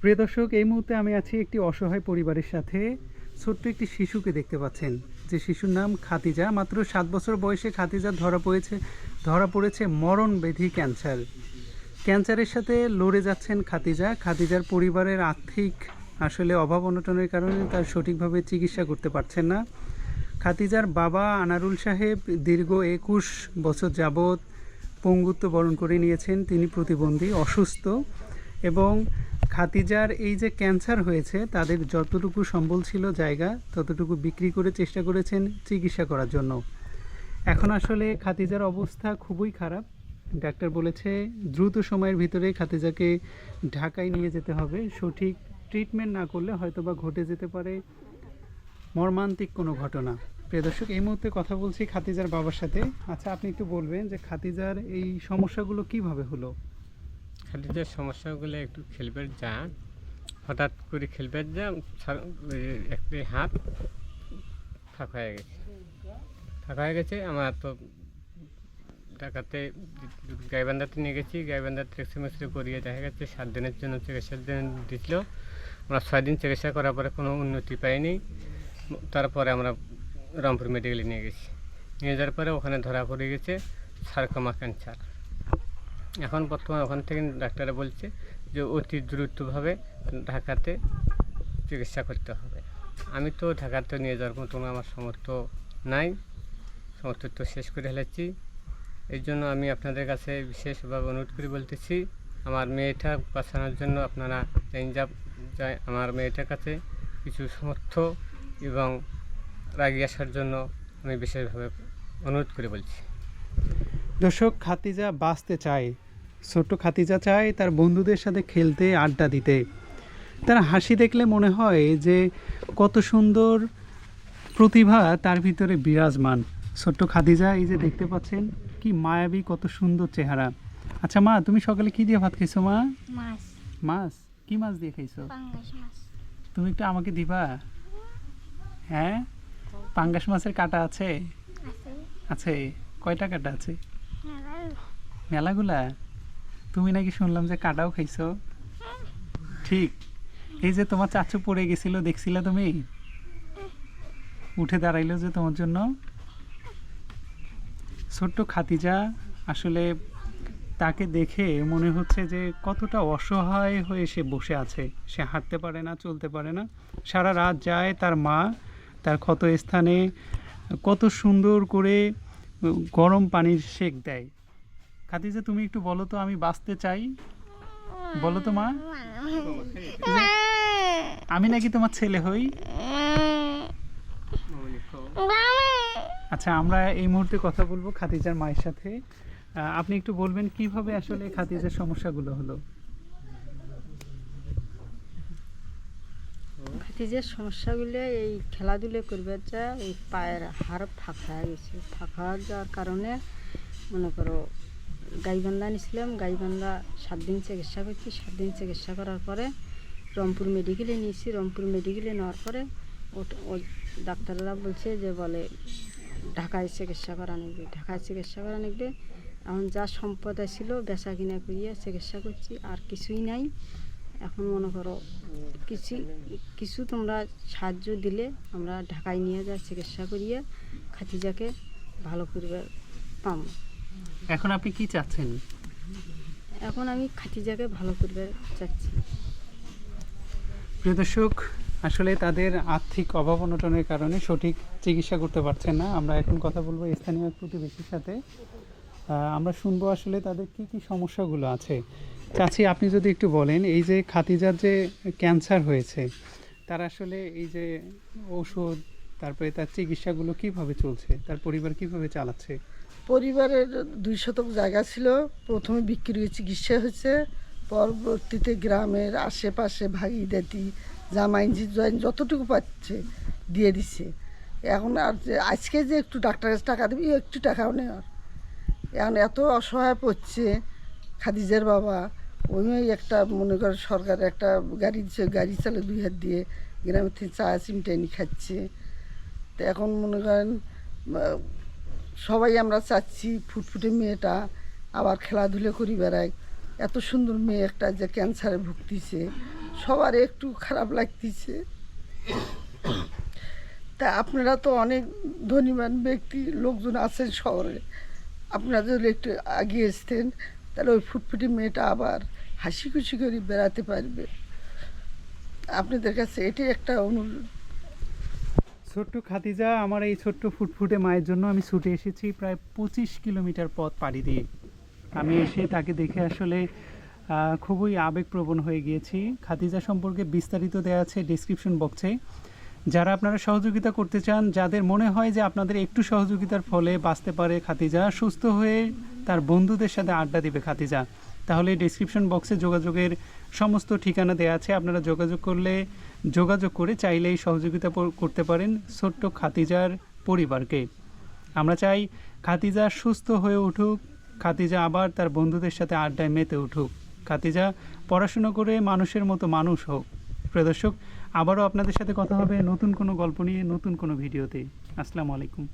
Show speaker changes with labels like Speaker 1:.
Speaker 1: প্রিয় দর্শক, এই মুহূর্তে আমি আছি একটি অসহায় পরিবারের সাথে। ছোট্ট একটি শিশুকে দেখতে পাচ্ছেন, যে শিশুর নাম খাতিজা মাত্র সাত বছর বয়সে খাতিজা ধরা পড়েছে ধরা পড়েছে মরণ ব্যাধি ক্যান্সার। ক্যান্সারের সাথে লড়ে যাচ্ছেন খাতিজা খাতিজার পরিবারের আর্থিক আসলে অভাব অনটনের কারণে তার সঠিকভাবে চিকিৎসা করতে পারছেন না। খাতিজার বাবা আনারুল সাহেব দীর্ঘ একুশ বছর যাবৎ পঙ্গুত্ব বরণ করে নিয়েছেন। তিনি প্রতিবন্ধী, অসুস্থ এবং খাতিজার এই যে ক্যান্সার হয়েছে, তাদের যতটুকু সম্বল ছিল জায়গা, ততটুকু বিক্রি করে চেষ্টা করেছেন চিকিৎসা করার জন্য। এখন আসলে খাতিজার অবস্থা খুবই খারাপ। ডাক্তার বলেছে দ্রুত সময়ের ভিতরে খাতিজাকে ঢাকায় নিয়ে যেতে হবে। সঠিক ট্রিটমেন্ট না করলে হয়তোবা ঘটে যেতে পারে মর্মান্তিক কোনো ঘটনা। প্রিয় দর্শক, এই মুহূর্তে কথা বলছি খাতিজার বাবার সাথে। আচ্ছা আপনি একটু বলবেন যে খাতিজার এই সমস্যাগুলো কীভাবে হলো?
Speaker 2: খালি যে সমস্যাগুলো একটু খেলবে যা হঠাৎ করে খেলবে যা সার- একটি হাত ফাঁকা হয়ে গেছে। ফাঁকা হয়ে গেছে, আমার তো ঢাকাতে গাইবান্ধাতে নিয়ে গেছি, গাইবান্ধাতে এক্সরে করিয়ে দেখা গেছে, সাত দিনের জন্য চিকিৎসার দিন, দিছিল। আমরা ছয় দিন চিকিৎসা করার পরে কোনো উন্নতি পাইনি। তারপরে আমরা রংপুর মেডিকেলে নিয়ে গেছি। নিয়ে যাওয়ার পরে ওখানে ধরা পড়ে গেছে, সারকমা ক্যান্সার। এখন বর্তমানে ওখান থেকে ডাক্তাররা বলছে যে অতি দ্রুতভাবে ঢাকাতে চিকিৎসা করতে হবে। আমি তো ঢাকাতে নিয়ে যাওয়ার মতন আমার সামর্থ্য নাই। সামর্থ্য তো শেষ করে ফেলেছি। এই জন্য আমি আপনাদের কাছে বিশেষভাবে অনুরোধ করে বলতেছি, আমার মেয়েটা বাঁচানোর জন্য আপনারা পেঞ্জাব যায় আমার মেয়েটার কাছে কিছু সমর্থ এবং রাগিয়ে আসার জন্য আমি বিশেষভাবে অনুরোধ করে বলছি।
Speaker 1: দর্শক খাতিজা বাঁচতে চায়। ছোট্ট খাতিজা চায় তার বন্ধুদের সাথে খেলতে আড্ডা দিতে। তার হাসি দেখলে মনে হয় যে কত সুন্দর প্রতিভা তার ভিতরে বিরাজমান। ছোট্ট খাদিজা এই যে দেখতে পাচ্ছেন কি মায়াবী কত সুন্দর চেহারা। আচ্ছা মা তুমি সকালে কি দিয়ে ভাত খাইছো মা?
Speaker 3: মাছ।
Speaker 1: কি মাছ দিয়ে খাইছো? তুমি একটু আমাকে দিবা? হ্যাঁ? পাঙ্গাস মাছের কাটা আছে?
Speaker 3: আছে।
Speaker 1: কয়টা কাটা আছে? মেলাগুলা? তুমি নাকি শুনলাম যে কাটাও খাইছো? ঠিক। এই যে তোমার চাচু পড়ে গেছিল, দেখছিলা তুমি? উঠে দাঁড়াইলো যে তোমার জন্য। ছোট্ট খাতিজা আসলে তাকে দেখে মনে হচ্ছে যে কতটা অসহায় হয়ে সে বসে আছে। সে হাঁটতে পারে না, চলতে পারে না। সারা রাত যায় তার মা, তার ক্ষত স্থানে কত সুন্দর করে গরম পানির সেক দেয়। খাদিজা তুমি একটু বলো তো, আমি বাঁচতে চাই। বলো তো মা। আমি নাকি তোমার ছেলে হই? আচ্ছা আমরা এই মুহূর্তে কথা বলব খাদিজার মায়ের সাথে। আপনি একটু বলবেন, কীভাবে আসলে খাদিজার সমস্যাগুলো হলো?
Speaker 4: যে সমস্যাগুলো এই খেলাধুলো করবার যা, এই পায়ের হাড় ফাঁকা হয়ে গেছে। ফাঁকা যাওয়ার কারণে মনে করো গাইবান্ধা নিয়েছিলাম গাইবান্ধা সাত দিন চিকিৎসা করছি। সাত দিন চিকিৎসা করার পরে রংপুর মেডিকেলে নিয়েছি। রংপুর মেডিকেলে নেওয়ার পরে ওই ডাক্তাররা বলছে যে বলে, ঢাকায় চিকিৎসা করা নিবে। ঢাকায় চিকিৎসা করা নিবে। এখন যা সম্পদ ছিল বেচা কিনা করিয়ে চিকিৎসা করছি। আর কিছুই নাই। এখন মনে করো, কিছু কিছু তোমরা সাহায্য দিলে আমরা ঢাকায় নিয়ে যা চিকিৎসা করিয়ে খাতিজাকে ভালো করবে পাম।
Speaker 1: এখন আপনি কি চাচ্ছেন?
Speaker 4: এখন আমি খাতিজাকে ভালো করবে চাচ্ছি।
Speaker 1: প্রিয় দর্শক আসলে তাদের আর্থিক অভাব অনটনের কারণে সঠিক চিকিৎসা করতে পারছেন না। আমরা এখন কথা বলব স্থানীয় এক প্রতিবেশীর সাথে। আমরা শুনব আসলে তাদের কি কি সমস্যাগুলো আছে। চাচি আপনি যদি একটু বলেন এই যে খাতিজার যে ক্যান্সার হয়েছে তার আসলে এই যে ওষুধ তারপরে তার চিকিৎসাগুলো কীভাবে চলছে তার পরিবার কীভাবে চালাচ্ছে?
Speaker 5: পরিবারের দুই শতক জায়গা ছিল। প্রথমে বিক্রি হয়ে চিকিৎসা হয়েছে। পরবর্তীতে গ্রামের আশেপাশে ভাগি ভাগিদাতি, জামাইনজি, জয়েন যতটুকু পাচ্ছে দিয়ে দিচ্ছে এখন আর আজকে যে একটু ডাক্তারের কাছে টাকা দেবে একটু টাকাও নেওয়ার এখন এত অসহায় পড়ছে খাদিজার বাবা। ওই একটা মনে করে সরকার একটা গাড়ি দিচ্ছে গাড়ি চালে দুই হাত দিয়ে গ্রামের থেকে চা চিমটাইনি খাচ্ছে। তো এখন মনে করেন সবাই আমরা চাচ্ছি ফুটফুটে মেয়েটা আবার খেলাধুলো করি বেড়ায়। এত সুন্দর মেয়ে একটা যে ক্যান্সারে ভুগতিছে। সবার একটু খারাপ লাগতেছে। তা আপনারা তো অনেক ধনীমান ব্যক্তি, লোকজন আছেন শহরে। আপনারা যদি একটু আগিয়ে আসতেন, তাহলে ওই ফুটফুটি মেয়েটা আবার হাসি খুশি করে বেড়াতে পারবে। আপনাদের কাছে এটাই একটা অনুরোধ।
Speaker 1: ছোট্ট খাতিজা আমার এই ছোট্ট ফুটফুটে মায়ের জন্য আমি ছুটে এসেছি প্রায় পঁচিশ কিলোমিটার পথ পাড়ি দিয়ে। আমি এসে তাকে দেখে আসলে খুবই আবেগপ্রবণ হয়ে গিয়েছি। খাতিজা সম্পর্কে বিস্তারিত দেওয়া আছে ডিসক্রিপশন বক্সে যারা আপনারা সহযোগিতা করতে চান, যাদের মনে হয় যে আপনাদের একটু সহযোগিতার ফলে বাঁচতে পারে খাতিজা সুস্থ হয়ে তার বন্ধুদের সাথে আড্ডা দিবে খাতিজা তাহলে ডিসক্রিপশন বক্সে যোগাযোগের সমস্ত ঠিকানা দেওয়া আছে। আপনারা যোগাযোগ করলে, যোগাযোগ করে চাইলেই সহযোগিতা করতে পারেন ছোট্ট খাতিজার পরিবারকে। আমরা চাই খাতিজা সুস্থ হয়ে উঠুক, খাতিজা আবার তার বন্ধুদের সাথে আড্ডায় মেতে উঠুক। খাতিজা পড়াশুনো করে মানুষের মতো মানুষ হোক। প্রদর্শক আবারও আপনাদের সাথে কথা হবে নতুন কোনো গল্প নিয়ে নতুন কোনো ভিডিওতে। আসসালামু আলাইকুম।